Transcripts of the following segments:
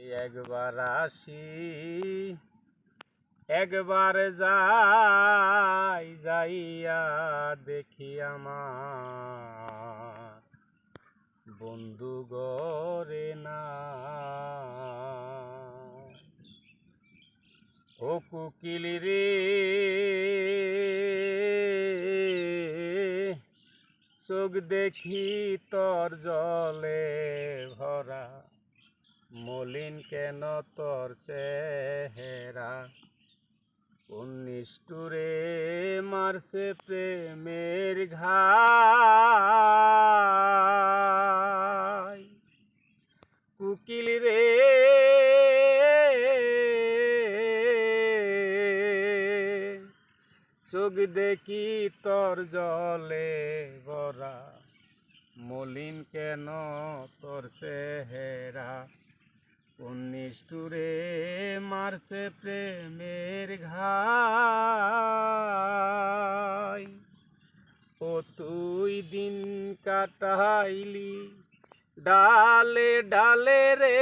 একবার আসি, একবার যাই, যাইয়া দেখি আমার বন্ধু গরে না। ও কুকিল রে, চোখ দেখি তোর জলে ভরা। মলিন কেন তোর চেহারা? উনিষ্টুরে মারছে প্রেমের ঘা কুকিল রে। চোখ দেখি তোর জলে ভরা। মলিন কেন তোর চেহারা? উনিশ টুরে মারছে প্রেমের ঘাই। ও তুই দিন কাটাইলি, ডালে ডালে রে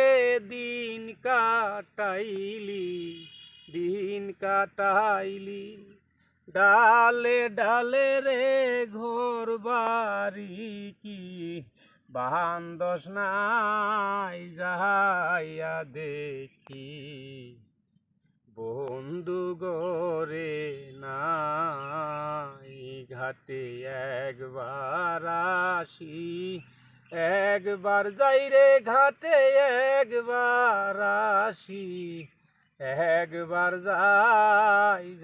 দিন কাটাইলি দিন কাটাইলি, ডালে ডালে রে ঘর বাড়ি কি বাহান্দস নাই যাইয়া দেখি। বন্ধু গরে নাই ঘাটে একবার আসি। একবার যাই রে ঘাটে একবার আসি। একবার যাই